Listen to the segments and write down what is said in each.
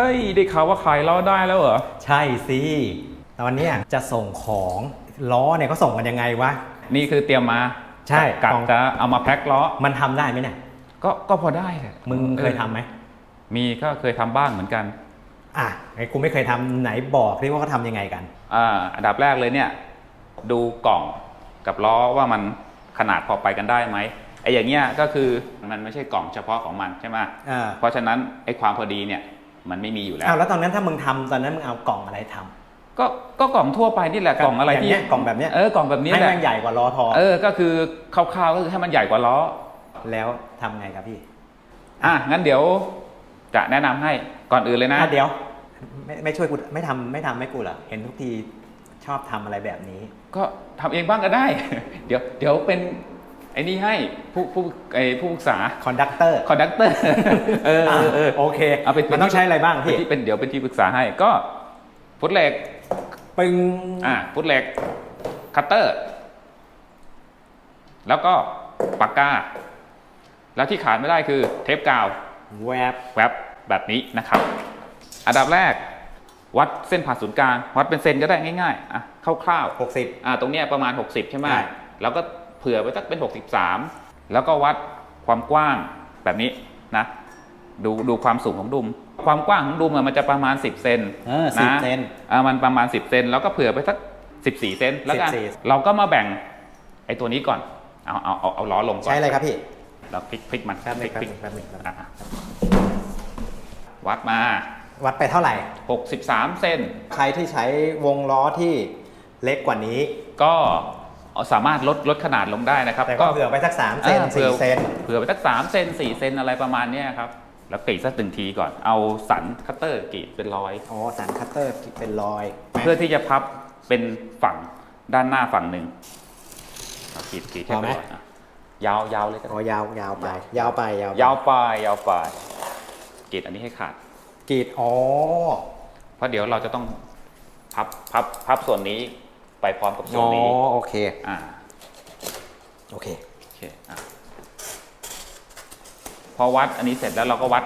เฮ้ยได้ข่าวว่าขายล้อได้แล้วเหรอ ใช่สิตอนเนี้ยจะส่งของล้อเนี่ยเขาส่งกันยังไงวะ นี่คือเตรียมมาใช่กัขบอง จะเอามาแพ็คล้อ มันทำได้ไหมเนี่ย ก็ก็พอได้แหละมึงเคยทำไหม มีก็เคยทำบ้างเหมือนกัน อะไอ้กูไม่เคยทำไหนบอกที่ว่าเขาทำยังไงกัน อ่าอันดับแรกเลยเนี่ยดูกล่องกับล้อว่ามันขนาดพอไปกันได้ไหมไอ้อย่างเงี้ยก็คือมันไม่ใช่กล่องเฉพาะของมันใช่ไหมอ่า เพราะฉะนั้นไอ้ความพอดีเนี่ย มันไม่มีอยู่แล้วอ้าวแล้วตอนนั้นถ้ามึงทำตอนนั้นมึงเอากล่องอะไรทำก็ก็กล่องทั่วไปนี่แหละกล่องอะไรแบบที่เนี้ยกล่องแบบเนี้ยเออกล่องแบบนี้ให้แหละแม่งใหญ่กว่าล้อทอเออก็คือคร่าวๆก็คือให้มันใหญ่กว่าล้อ แล้วทำไงครับพี่อะงั้นเดี๋ยวจะแนะนำให้ก่อนอื่นเลยนะอะเดี๋ยว ไม่ไม่ช่วยกูไม่ทำไม่ทำให้กูเหรอเห็นทุกทีชอบทำอะไรแบบนี้ ก็ทำเองบ้างก็ได้ เดี๋ยวเดี๋ยวเป็น ไอ้นี่ให้ผู้ผู้ไอ้ผู้ปรึกษาคอนดักเตอร์คอนดักเตอร์เออเออเออโอเคเอาเป็นมันต้องใช้อะไรบ้างพี่เป็นที่เป็นเดี๋ยวเป็นที่ปรึกษาให้ก็ฟุตเหล็กปึงอ่าฟุตเหล็กคัตเตอร์ แล้วก็ปากกา แล้วที่ขาดไม่ได้คือเทปกาวแวบแวบแบบนี้นะครับ อันดับแรกวัดเส้นผ่าศูนย์กลาง วัดเป็นเซนก็ได้ง่ายๆอะคร่าวๆหกสิบอ่าตรงเนี้ยประมาณ 60 ใช่ไหมใช่แล้วก็ เผื่อไว้สักเป็น 63 แล้วก็วัดความกว้างแบบนี้นะ ดูดูความสูงของดุม ความกว้างของดุมอะมันจะประมาณ 10เซนเออสิบนะเซน อ่ามันประมาณ 10เซนแล้วก็เผื่อไปสัก 14 เซนแล้วกัน14 เราก็มาแบ่งไอ้ตัวนี้ก่อนเอาเอาเอาเอาล้อลงก่อนใช้อะไรครับพี่เราพลิกพลิกมันแป๊บหพนึลิงกแป๊บพลิกหนึงแป๊บหนึงแป๊บหนึงอะวัดมา วัดไปเท่าไหร่ 63 เซน ใครที่ใช้วงล้อที่เล็กกว่านี้ ก็ สามารถลดลดขนาดลงได้นะครับแต่ก็เผื่อไปสักสามเซนอ่าสี่ผื่อเซนเผื่อไปสักสามเซนสี่เซนอะไรประมาณเนี้ยครับแล้วกรีดสักหนึ่งทีก่อน เอาสันคัตเตอร์กรีดเป็นรอย อ๋อ สันคัตเตอร์เป็นรอย เพื่อที่จะพับเป็นฝั่งด้านหน้าฝั่งหนึ่งเอากรีดกรีดแค่เป็นรอยอะยาวยาวเลยก็อ๋อได้ยาวยาวไป ยาวไป ยาวไปยาวไป ยาวไปกรีดอันนี้ให้ขาดกรีดอ๋อ เพราะเดี๋ยวเราจะต้องพับพับพับส่วนนี้ ไปพร้อมกับส่วอ๋นอนี้โอเคอ่าโอเคโอเคอะพอวัดอันนี้เสร็จแล้วเราก็วัด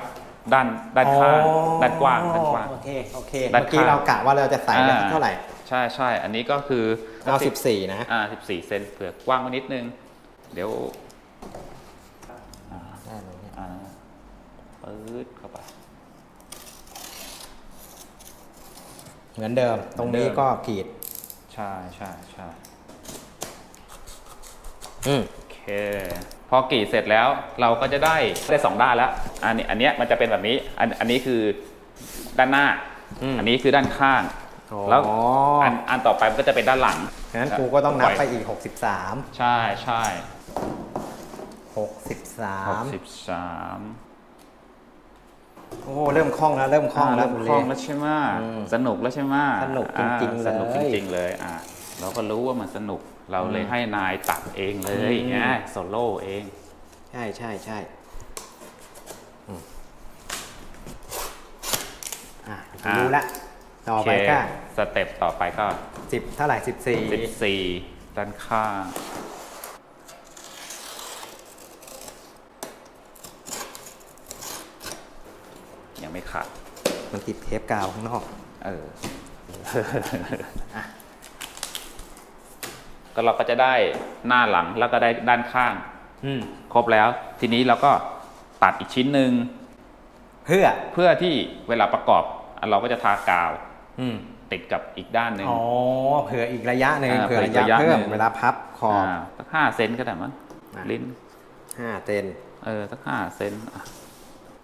ด้านด้านข้างอ๋อด้านกว้างด้านกว้าง โอเคโอเคด้าเมื่นอกี้ข้างเรากะว่าเราจะใส่ได้อ่าเท่าไหร่ใช่ใช่อันนี้ก็คือเอาสิบสี่นะอ่าสิบสี่เซนเผื่อกว้างไว้นิดนึง เดี๋ยวได้เลยเนี่ยอ่าปื๊ดเข้าไป เหมือนเดิมตรงนี้เหมือนเดิมก็กรีด ใช่ใช่ใช่อืมโอเค พอกรีดเสร็จแล้วเราก็จะได้ได้สองด้านแล้ว อันนี้อันเนี้ยมันจะเป็นแบบนี้ อันอันนี้คือด้านหน้า อืม อันนี้คือด้านข้างอ๋อแล้วอันอันต่อไปมันก็จะเป็นด้านหลังงั้นกูก็ต้องนับปล่อยไปอีก 63 ใช่ใช่63สิบสาม โอ้เริ่มคล่องแล้วเริ่มคล่องแล้วเริ่มคล่องแล้วใช่ไหมอืมสนุกแล้วใช่ไหมสนุกจริงๆอ่าสนุกเลยจริงๆเลยอะเราก็รู้ว่ามันสนุกเราเลยอืมให้นายตัดเองเลยอืม ไงโซโล่เองใช่ใช่ใช่อืมอะกูรู้ละต่อไปก็โเคสเต็ปต่อไปก็ สิบเท่าไหร่สิบสี่14 ด้านข้าง ไม่ขาดมันติดเทปกาวข้างนอก เออ ก็เราก็จะได้หน้าหลังแล้วก็ได้ด้านข้าง อืมครบแล้ว ทีนี้เราก็ตัดอีกชิ้นหนึ่งเพื่อ เพื่อที่เวลาประกอบอะเราก็จะทากาวอืมติดกับอีกด้านหนึ่ง อ๋อเผื่ออีกระยะหนึ่งอ่าเผื่อเผื่อระยะระยะเพิ่มหนึ่ง เวลาพับขอบอ่าสักห้าเซนก็ได้มั้งอะ ลิ้นห้าเซนเออสักห้าเซนอะ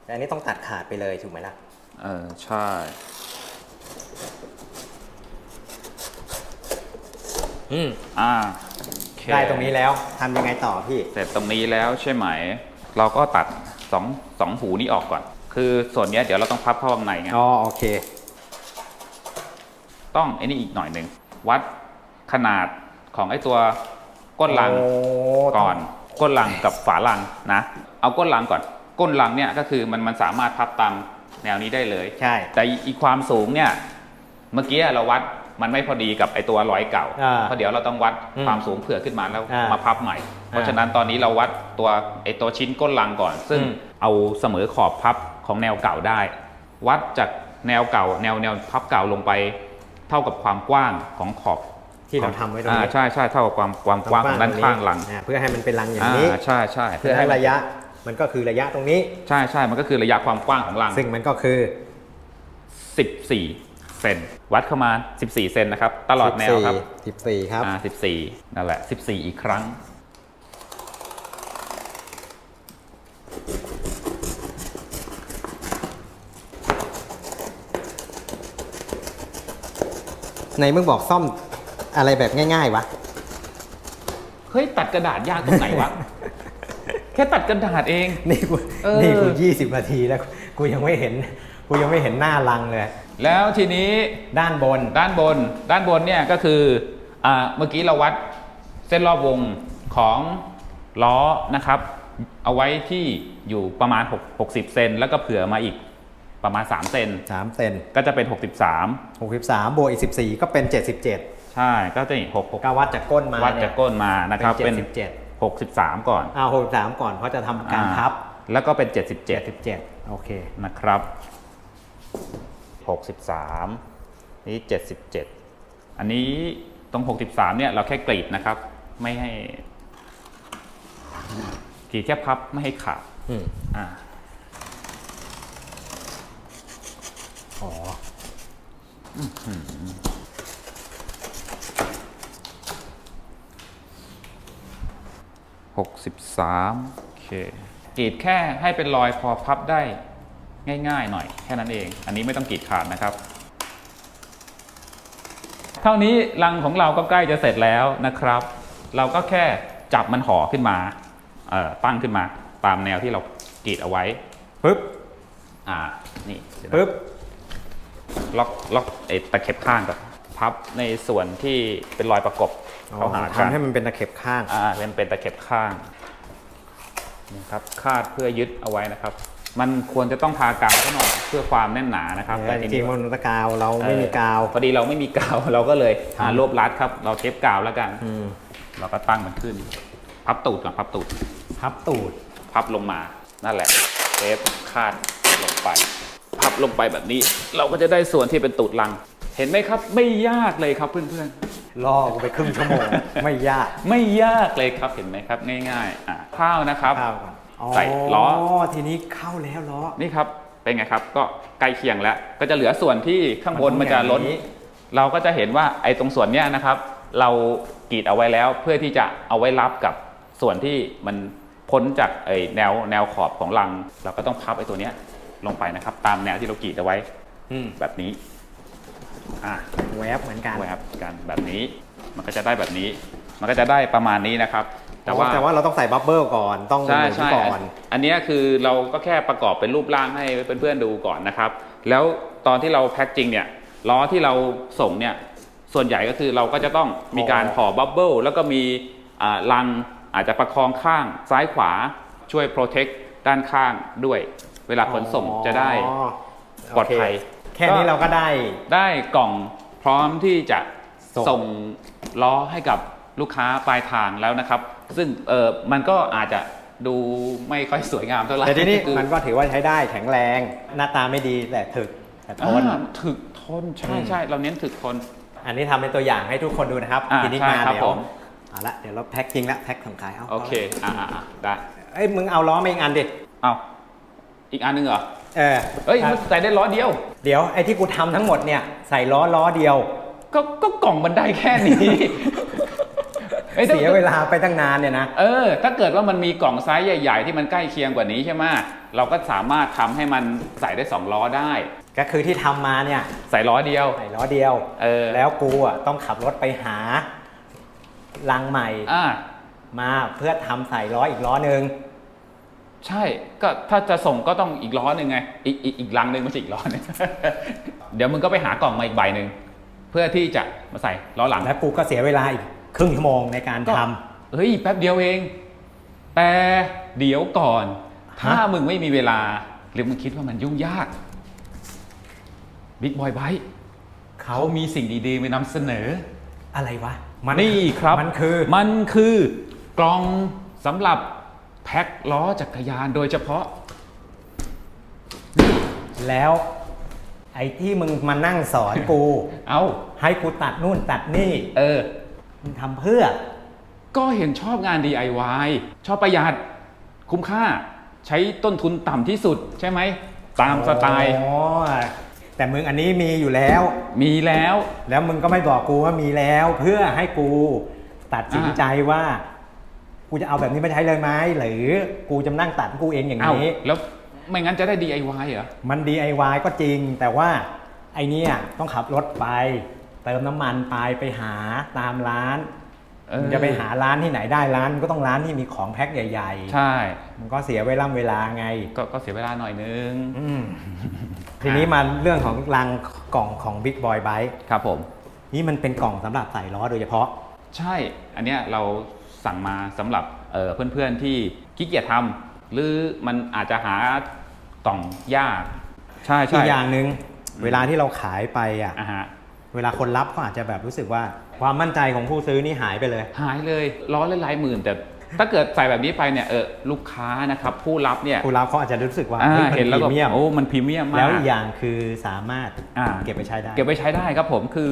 แต่อันนี้ต้องตัดขาดไปเลยถูกไหมล่ะ เออใช่ อืมอ่าโอเคได้ตรงนี้แล้วทำยังไงต่อพี่ เสร็จตรงนี้แล้วใช่ไหม เราก็ตัดสองสองหูนี้ออกก่อน คือส่วนเนี้ยเดี๋ยวเราต้องพับเข้าข้างในไง อ๋อโอเค ต้องไอ้นี่อีกหน่อยหนึ่ง วัดขนาดของไอ้ตัวก้นลังโอ้ ก่อน ก้นลังกับฝาลังนะ เอาก้นลังก่อน ก้นลังเนี่ยก็คือมันมันสามารถพับตามแนวนี้ได้เลย ใช่ แต่อีกความสูงเนี่ยเมื่อกี้เราวัดมันไม่พอดีกับไอตัวร้อยเก่าอ่าเพราะเดี๋ยวเราต้องวัดอืมความสูงเผื่อขึ้นมาแล้วอ่ามมาพับใหม่ เพราะฉะนั้นตอนนี้เราวัดตัวไอตัวชิ้นก้นลังก่อน ซึ่งอืมเอาเสมอขอบพับของแนวเก่าได้ วัดจากแนวเก่า แนวแนวพับเก่าลงไป เท่ากับความกว้างของขอบที่เราทำไว้ตรงอ่านี้ใช่ใช่เท่ากับความความกว้างของด้านข้างหลังอ่าเพื่อให้มันเป็นรังอย่างนี้อ่าใช่ใช่เพื่อให้ระยะ มันก็คือระยะตรงนี้ ใช่ใช่มันก็คือระยะความกว้างของรังซึ่งมันก็คือ 14 เซนวัดเข้ามา 14 เซนนะครับ ตลอดแนวครับ 14 ครับอ่า14 นั่นแหละ 14 อีกครั้ง ในมึงบอกซ่อมอะไรแบบง่าย ๆ วะ เฮ้ย ตัดกระดาษยากตรงไหนวะแค่ตัดกระดาษเอง นี่กูเออ นี่กูยี่สิบนาทีแล้วกูยังไม่เห็นกูยังไม่เห็นหน้ารังเลย แล้วทีนี้ด้านบน ด้านบนด้านบนเนี่ยก็คืออ่าเมื่อกี้เราวัดเส้นรอบวงของล้อนะครับ เอาไว้ที่อยู่ประมาณ6 60เซนแล้วก็เผื่อมาอีกประมาณ3เซน3เซนก็จะเป็น 63 63บวกอีก14 ก็เป็น 77ใช่ก็จะอีก6ก็วัดจากก้นมาวัดจากก้นมานะครับเป็เป็นน77 63 ก่อน อ่า63ก่อนเพราะจะทำการอ่พับแล้วก็เป็น77 77โอเค นะครับ 63 นี่ 77 อันนี้ตรง 63 เนี่ยเราแค่กรีดนะครับ ไม่ให้กรีดแค่พับไม่ให้ขาดอืมอ่าอ๋อ 63 โอเคกรีดแค่ให้เป็นรอยพอพับได้ง่ายๆหน่อยแค่นั้นเอง อันนี้ไม่ต้องกรีดขาดนะครับ เท่านี้รังของเราก็ใกล้จะเสร็จแล้วนะครับ เราก็แค่จับมันห่อขึ้นมาเอ่อตั้งขึ้นมาตามแนวที่เรากรีดเอาไว้ปึ๊บอ่านี่เดี๋ยวนะปึ๊บล็อกล็อกไอ้ตะเข็บข้างก่อนพับในส่วนที่เป็นรอยประกบ เข้าหากันทำให้มันเป็นตะเข็บข้างอ่าเป็นเป็นตะเข็บข้างนี่ครับคาดเพื่อยึดเอาไว้นะครับ มันควรจะต้องทากาวก็หน่อยเพื่อความแน่นหนานะครับ แต่จริงๆมันตะกาวเราไม่มีกาวเออพอดีเราไม่มีกาวเราก็เลยหารวบรัดครับ เราเทปกาวแล้วกันอืมเราก็ตั้งมันขึ้น พับตูดก่อนพับตูด พับตูด พับลงมานั่นแหละเทปคาดลงไป พับลงไปแบบนี้ เราก็จะได้ส่วนที่เป็นตูดลัง เห็นไหมครับ ไม่ยากเลยครับเพื่อน ล่อกูไปครึ่งชั่วโมง ไม่ยากๆไม่ยากเลยครับเห็นไหมครับง่ายๆอะข้าวนะครับ ข้าวก่อนใส่ล้อทีนี้เข้าแล้วล้อ นี่ครับเป็นไงครับก็ใกล้เคียงแล้ว ก็จะเหลือส่วนที่ข้างบนมันมันต้องจะล้นอย่างนี้เราก็จะเห็นว่าไอ้ตรงส่วนเนี้ยนะครับ เรากรีดเอาไว้แล้วเพื่อที่จะเอาไว้รับกับส่วนที่มันพ้นจากไอ้แนวแนวขอบของรัง เราก็ต้องพับไอ้ตัวเนี้ยลงไปนะครับ ตามแนวที่เรากรีดเอาไว้อืม แบบนี้ อะแวบเหมือนกันไว้ครับกันแบบนี้ มันก็จะได้แบบนี้ มันก็จะได้ประมาณนี้นะครับ แต่ว่าแต่ว่าเราต้องใส่บับเบิลก่อนต้องหใช่มุนใช่ก่อน อันเนี้ยคือเราก็แค่ประกอบเป็นรูปร่างให้เพื่อนๆดูก่อนนะครับ แล้วตอนที่เราแพ็คจริงเนี่ยล้อที่เราส่งเนี่ยส่วนใหญ่ก็คือเราก็จะต้องมีการห่อบับเบิลแล้วก็มีอ่าลังอาจจะประคองข้างซ้ายขวาช่วยโปรเทคด้านข้างด้วย เวลาขนส่งจะได้อ๋อปลอดภัยโเค แค่นี้เราก็ได้ ได้กล่องพร้อมที่จะส่ง ส่งล้อให้กับลูกค้าปลายทางแล้วนะครับ ซึ่งเออมันก็อาจจะดูไม่ค่อยสวยงามเท่าไหร่แต่ทีนี้คือ มันก็ถือว่าใช้ได้แข็งแรง หน้าตาไม่ดีแต่ถึกแต่ทน อ่าถึกทนใช่อืม ใช่เราเน้นถึกทน อันนี้ทำเป็นตัวอย่างให้ทุกคนดูนะครับอ่าทีนี้ใช่มาครับเดี๋ยผวม เอาละเดี๋ยวเราแพ็คจริงละแพ็คส่งขายเอาโอเค อ่าอ่าอ่าได้ เอ้ยมึงเอาล้อมาอีกอันดิเอาอีกอันหนึงเหรอ เออเอ้ยมันใส่ได้ล้อเดียว เดี๋ยวไอ้ที่กูทำทั้งหมดเนี่ยใส่ล้อล้อเดียว ก็ก็กล่องมันได้แค่นี้อ้ถ้าเสียเวลาไปตั้งนานเนี่ยนะ เออ ถ้าเกิดว่ามันมีกล่องไซส์ใหญ่ ๆ ที่มันใกล้เคียงกว่านี้ใช่ไหมเราก็สามารถทำให้มันใส่ได้สองล้อได้ ก็คือที่ทำมาเนี่ยใส่ล้อเดียว ใส่ล้อเดียว เออ แล้วกูอะต้องขับรถไปหาลังใหม่อ่า มาเพื่อทำใส่ล้ออีกล้อหนึ่ง ใช่ก็ถ้าจะส่งก็ต้องอีกล้อหนึ่งไงอีกอีกอีกลังหนึ่งไม่ใช่อีกล้อหนึง เดี๋ยวมึงก็ไปหากล่องมาอีกใบหนึ่งเพื่อที่จะมาใส่ล้อหลัง แล้วกูก็เสียเวลาอีกครึ่งชั่วโมงในการก็ทเฮ้ยแป๊บเดียวเอง แต่เดี๋ยวก่อน ถ้าฮะมึงไม่มีเวลา หรือมึงคิดว่ามันยุ่งยากบิ๊กบอยไบำเขามีสิ่งดีๆมานำเสนอ อะไรวะ มันี่ครับ มันคือ มันคือกล่องสำหรับ แพ็คล้อจักรยานโดยเฉพาะ แล้วไอไอ้ที่มึงมานั่งสอนกู เอา ให้กูตัดนู่นตัดนี่ เออ มึงทำเพื่อ ก็เห็นชอบงาน DIY ชอบประหยัด คุ้มค่า ใช้ต้นทุนต่ำที่สุดใช่ไหม ตามสไตล์ อ๋อแต่มึงอันนี้มีอยู่แล้ว มีแล้ว แล้วมึงก็ไม่บอกกูว่ามีแล้ว เพื่อให้กูตัดสินใจว่า กูจะเอาแบบนี้ไปใช้เลยไหมหรือกูจะนั่งตัดกูเองอย่างเอ้านี้ แล้วไม่งั้นจะได้ DIY เหรอ มัน DIY ก็จริง แต่ว่าไอเนี่ยต้องขับรถไป เติมน้ำมันไปไปหาตามร้านเออ มึงจะไปหาร้านที่ไหนได้ร้านมันก็ต้องร้านที่มีของแพ็คใหญ่ ใช่ ๆ มันก็เสียเวลาเวลาไง ก็ก็เสียเวลาหน่อยนึงอืมทีนี้มาเรื่องของรังกล่องของ Big Boy Bike ครับผม นี่มันเป็นกล่องสำหรับใส่ล้อโดยเฉพาะ ใช่ อันเนี้ยเรา สั่งมาสำหรับเอ่อเพื่อนๆที่ขี้เกียจทำหรือมันอาจจะหากล่องยาก ใช่อีใช่กอย่างหนึ่งเวลาที่เราขายไปอะอะฮะเวลาคนรับเขาอาจจะแบบรู้สึกว่า ความมั่นใจของผู้ซื้อนี่หายไปเลย หายเลยร้อยละหลายหมื่นแต่ถ้าเกิดใส่แบบนี้ไปเนี่ยเออลูกค้านะครับผู้รับเนี่ยผู้รับเขาอาจจะรู้สึกว่าอ่าฮ้ยมัเห็นแล้วพก็รีเมียมโอ้มันพรีเมียมมากแล้วอีกอย่างคือสามารถอ่าเก็บไปใช้ได้ เก็บไว้ใช้ได้ครับผมคือ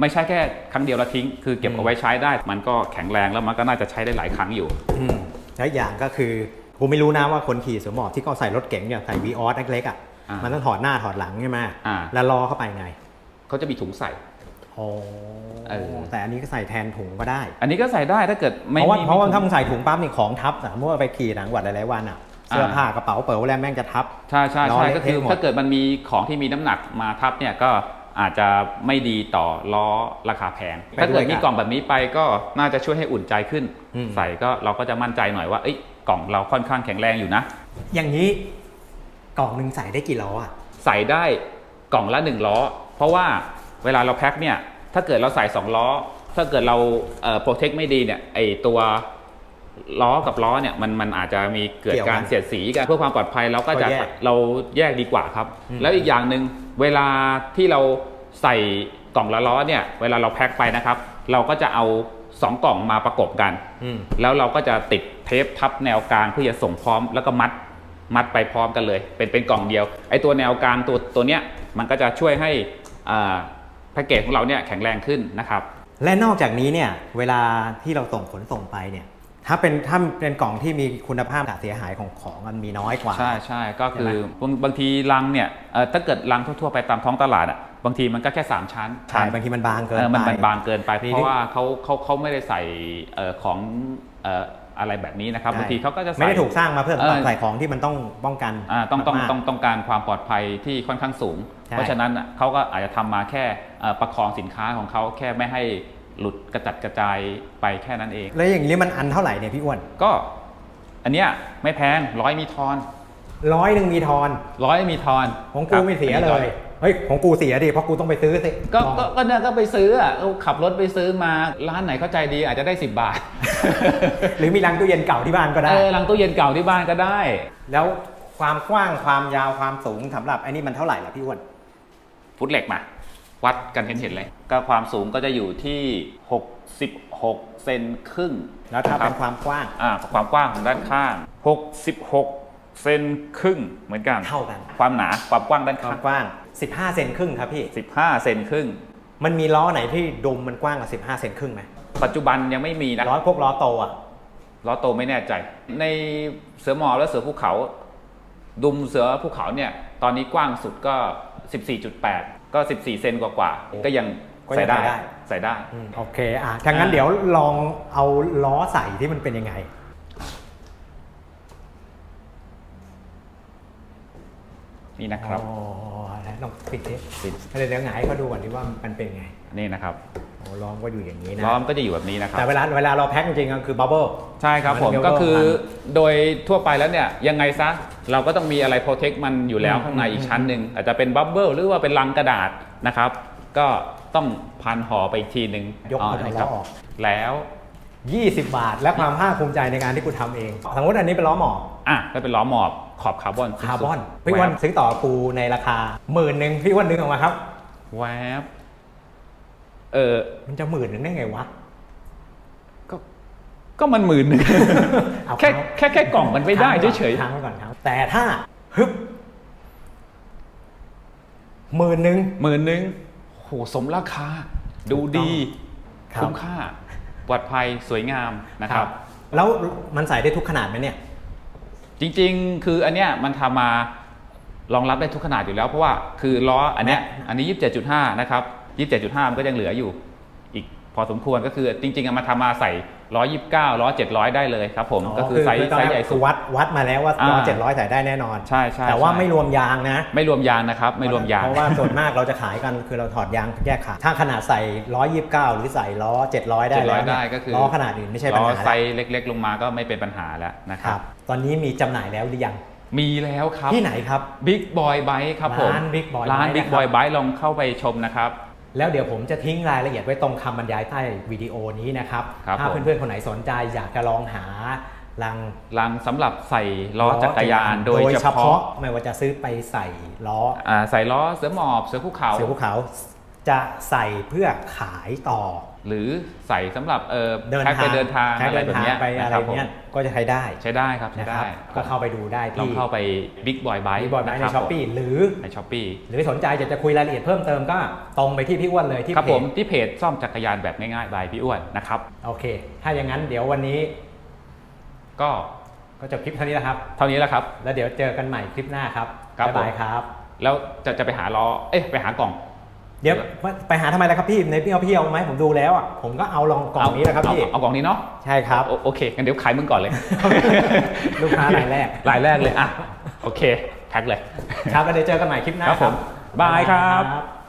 ไม่ใช่แค่ครั้งเดียวแล้วทิ้ง คือเก็บอืมเอาไว้ใช้ได้ มันก็แข็งแรงแล้วมันก็น่าจะใช้ได้หลายครั้งอยู่ อืมแล้วอีกอย่างก็คือกูไม่รู้นะว่าคนขี่สวมหมอบที่เขาใส่รถเก๋งเนี่ยใส่วีออสเล็กๆอะอ่ามัมันต้องถอดหน้าถอดหลังใช่ไหมอ่า แล้วล้อเข้าไปไงเขาจะมีถุงใส่โอ้เออ แต่อันนี้ก็ใส่แทนถุงก็ได้ อันนี้ก็ใส่ได้ถ้าเกิดไม่เพราะว่ามี เพราะว่าถุงถ้ามึงใส่ถุงปั๊บนี่ของทับสมมติว่าไปขี่ต่างจังหวัดหลายๆวันอะเสื้ออ่าผ้ากระเป๋าเป๋าแล้วแม่งจะทับ ใช่ใช่ล้อใช่เละก็คือเทะหมด ถ้าเกิดมันมีของที่มีน้ำหนักมาทับเนี่ยก็ อาจจะไม่ดีต่อล้อราคาแพง ถ้าเกิดมีกล่องแบบนี้ไปก็น่าจะช่วยให้อุ่นใจขึ้นอืมใส่ก็เราก็จะมั่นใจหน่อยว่าเอ้ยกล่องเราค่อนข้างแข็งแรงอยู่นะ อย่างนี้กล่องหนึ่งใส่ได้กี่ล้ออะใส่ได้กล่องละหนึ่งล้อ เพราะว่าเวลาเราแพ็คเนี่ยถ้าเกิดเราใส่สองล้อ ถ้าเกิดเราเอ่อโปรเทคไม่ดีเนี่ยไอตัว ล้อกับล้อเนี่ยมันมันอาจจะมีเกิดเกี่ยวกันการเสียดสีกันเพื่อความปลอดภัยเราก็จะก็แยกเราแยกดีกว่าครับ อืม แล้วอีกอย่างหนึ่งเวลาที่เราใส่กล่องละล้อเนี่ยเวลาเราแพ็คไปนะครับ เราก็จะเอาสองกล่องมาประกบกัน อืม แล้วเราก็จะติดเทปทับแนวกลางเพื่อจะส่งพร้อมแล้วก็มัดมัดไปพร้อมกันเลย เป็นเป็นกล่องเดียวไอ้ตัวแนวกลางตัวตัวเนี้ยมันก็จะช่วยให้อ่าแพ็กเกจของเราเนี่ยแข็งแรงขึ้นนะครับ และนอกจากนี้เนี่ยเวลาที่เราส่งขนส่งไปเนี่ย ถ้าเป็นถ้าเป็นกล่องที่มีคุณภาพการเสียหายของของมันมีน้อยกว่า ใช่ใช่ก็คือใช่ไหมบางบางทีลังเนี่ยเอ่อถ้าเกิดลังทั่วๆไปตามท้องตลาดอะบางทีมันก็แค่ 3 ชั้นใช่บางทีมันบางเกินเออมันไปมันบางเกินไปนี่เพราะว่าเขาเขาเขาไม่ได้ใส่เอ่อของเอ่ออะไรแบบนี้นะครับใช่ บางทีเขาก็จะใส่ ไม่ได้ถูกสร้างมาเพื่อเออ ใส่ของที่มันต้องป้องกันอ่าต้องต้องมากๆ ต้องต้องการความปลอดภัยที่ค่อนข้างสูง ใช่ เพราะฉะนั้นอะเขาก็อาจจะทำมาแค่เอ่อประคองสินค้าของเขาแค่ไม่ให้ หลุดกระจัดกระจายไปแค่นั้นเอง แล้วอย่างนี้มันอันเท่าไหร่เนี่ยพี่อ้วนก็อันเนี้ยไม่แพงร้อยมีทอนร้อยหนึ่งมีทอนร้อยมีทอนของครักูบไม่เสียอันเลนี้ร้อยเฮ้ยของกูเสียดิเพราะกูต้องไปซื้อสิก็กล่องก็ก็เนี่ยก็ไปซื้ออะก็ขับรถไปซื้อมาร้านไหนเข้าใจดีอาจจะได้ 10 บาท หรือมีรังตู้เย็นเก่าที่บ้านก็ได้เออลังตู้เย็นเก่าที่บ้านก็ได้ แล้วความกว้างความยาวความสูงสำหรับไอ้นี่มันเท่าไหร่ล่ะพี่อ้วนฟุตเหล็กมา วัดกันเห็นเห็นๆเลย ก็ความสูงก็จะอยู่ที่ 66 เซนครึ่งแล้วถ้าะเป็นความกว้างอ่าความกว้างของด้านข้าง 66 เซนครึ่งเหมือนกัน เท่ากัน ความหนาความกว้างด้านควาข้ามงกว้าง 15 เซนครึ่งครับพี่ 15 เซนครึ่ง มันมีล้อไหนที่ดุมมันกว้างกว่า 15 เซนครึ่งไหมปัจจุบันยังไม่มีนะ ล้อพวกล้อโตอะ ล้อโตไม่แน่ใจ ในเสือหมอบและเสือภูเขา ดุมเสือภูเขาเนี่ย ตอนนี้กว้างสุดก็ 14.8 ก็ 14 เซนกว่าๆก็ยังก็ยังใส่ได้ใส่ได้ ใส่ได้อืมโอเคอะถ้างั้นอ่าเดี๋ยวลองเอาล้อใส่ที่มันเป็นยังไง นี่นะครับอ๋อแล้วลองปิดดิปิด เดี๋ยวเดี๋ยวหงายให้เขาดูก่อนดิว่ามันเป็นไง นี่นะครับ โอ้ล้อมก็อยู่อย่างนี้นะล้อมก็จะอยู่แบบนี้นะครับแต่เวลาเวลาเราแพ็คจริงๆก็คือบับเบิ้ลใช่ครับผมมันก็คือเรียกว่าโดยทั่วไปแล้วเนี่ยยังไงซะเราก็ต้องมีอะไรโปรเทคมันอยู่แล้วอืมข้างในอืมอีกชั้นหนึ่งอาจจะเป็นบับเบิลหรือว่าเป็นลังกระดาษนะครับก็ต้องพันห่อไปอีกทีหนึ่งยกเอานะล้ครัอบออกแล้ว 20 บาท และความภาคภูมิใจในการที่กูทำเองสมมติอันนี้เป็นล้อหมอบอะก็เป็นล้อหมอบขอบคาร์บอนคาร์บอนสุดๆพี่อ้วันแวบซื้อต่อกูในราคาหมื่นหนึ่งพี่อ้วันนึงออกมาครับแวบ เออมันจะหมื่นหนึ่งได้ไงวะ ก็ก็มันหมื่นหนึ่งเอาแค่เขาแค่แค่กล่องมันไม่ได้เฉยค้างไว้ก่อนครับแต่ถ้าฮึบหมื่นหนึ่งหมื่นหนึ่งโหสมราคา ดูดีครับคุ้มค่าปลอดภัยสวยงามนะครับ แล้วมันใส่ได้ทุกขนาดไหมเนี่ย จริงๆ คืออันเนี้ยมันทำมารองรับได้ทุกขนาดอยู่แล้วเพราะว่าคือล้ออันเนี้ยอันนี้ 27.5 นะครับ 27.5มันก็ยังเหลืออยู่ อีกพอสมควรก็คือจริงๆอะมันทำมาใส่129ล้อ700ได้เลยครับผมก็คือไซส์ตนไซแรส์ใหญ่คืสุอดวัดวัดมาแล้วว่าอ่าล้อเจ็ดร้อยใส่ได้แน่นอน ใช่ใช่แต่ว่าใช่ไม่รวมยางนะ ไม่รวมยางนะครับไม่รวมยาง เพราะว่าส่วนมากเราจะขายกันคือเราถอดยางแยกขาถ้าขนาดใส่ 129 หรือใส่ล้อ 700 ได้แล้ว700เนี่ยได้ก็คือ ล้อขนาดอื่นไม่ใช่ปัญล้อหาไซแล้วส์เล็ก ๆ ลงมาก็ไม่เป็นปัญหาแล้วนะคครัรับ บ ตอนนี้มีจำหน่ายแล้วหรือยัง มีแล้วครับ ที่ไหนครับ Big Boy Bike ครับผมร้าน Big Boy ร้าน Bike Big นะครับ Boy Bike ลองเข้าไปชมนะครับ แล้วเดี๋ยวผมจะทิ้งรายละเอียดไว้ตรงคำบรรยายใต้วิดีโอนี้นะครับ ครับถ้าผม เพื่อนๆ คนไหนสนใจอยากจะลองหาลังลังสำหรับใส่ล้อจักรยานโดยเฉพาะไม่ว่าจะซื้อไปใส่ล้ออ่าใส่ล้อเสือหมอบเสือภูเขา เสือภูเขา จะใส่เพื่อขายต่อ หรือใส่สำหรับเออเดินแพ็คทางไปเดินทางแพ็คอะไรเดินแบบทางเนี้ยไปอะไรนะครับผมเนี้ยก็จะใช้ได้ใช้ได้ครับใช้นะคได้รับก็เข้าไปดูได้ลองที่เข้าไป Big Boy Bike ที่บอยไบในะคช้รัอปปี้หรือในช้อปปี้หรือสนใจอยากจะคุยรายละเอียดเพิ่มเติมก็ตรงไปที่พี่อ้วนเลยที่ครับเพผจมที่เพจซ่อมจักรยานแบบง่ายๆบายพี่อ้วนนะครับโอเค ถ้าอย่างนั้นเดี๋ยววันนี้ ก็ก็จบคลิปเท่านี้แล้วครับ เท่านี้แหละครับ แล้วเดี๋ยวเจอกันใหม่คลิปหน้าครับครับบ๊ายบายผมครับ แล้วจะจะไปหาล้อเอ๊ะไปหากล่อง เดี๋ยวไปหาทำไมล่ะครับพี่ในพี่เอาพี่เอาไหมผมดูแล้วอะผมก็เอาลองกล่องนี้แหละครับเอาพี่เอาเอากล่องนี้เนาะใช่ครับโอโอเคงั้นเดี๋ยวขายมึงก่อนเลย ลูกค้ารายแรกรายแรกเลยอะโอเคแพ็คเลย ครับแล้วเดี๋ยวเจอกันใหม่คลิปหน้าครับผมบายครับาย